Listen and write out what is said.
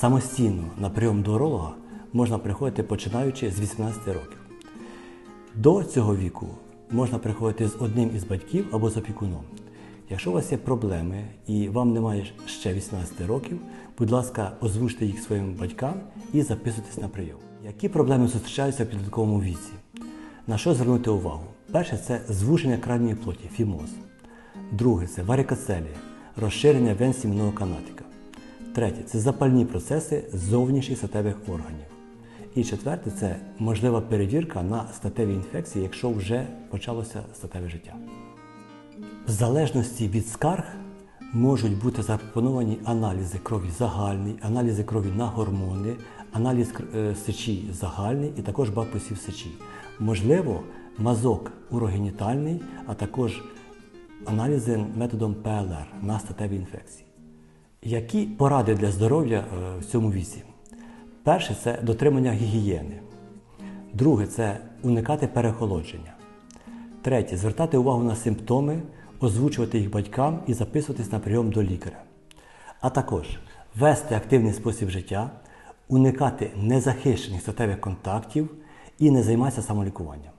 Самостійно на прийом до уролога можна приходити починаючи з 18 років. До цього віку можна приходити з одним із батьків або з опікуном. Якщо у вас є проблеми і вам немає ще 18 років, будь ласка, озвучте їх своїм батькам і записуйтесь на прийом. Які проблеми зустрічаються в підлітковому віці? На що звернути увагу? Перше це звуження крайньої плоті, фімоз. Друге це варикоцелія, розширення вен сімного канатика. Третє це запальні процеси зовнішніх статевих органів. І четверте це можлива перевірка на статеві інфекції, якщо вже почалося статеве життя. В залежності від скарг можуть бути запропоновані аналізи крові загальний, аналізи крові на гормони, аналіз е, сечі загальний і також бакусів сечі. Можливо, мазок урогенітальний, а також аналізи методом ПЛР на статеві інфекції. Які поради для здоров'я е, в цьому віці? Перше це дотримання гігієни. Друге це уникати перехолодження. Третє звертати увагу на симптоми, озвучувати їх батькам і записуватись на прийом до лікаря. А також вести активний спосіб життя, уникати незахищених статевих контактів і не займатися самолікуванням.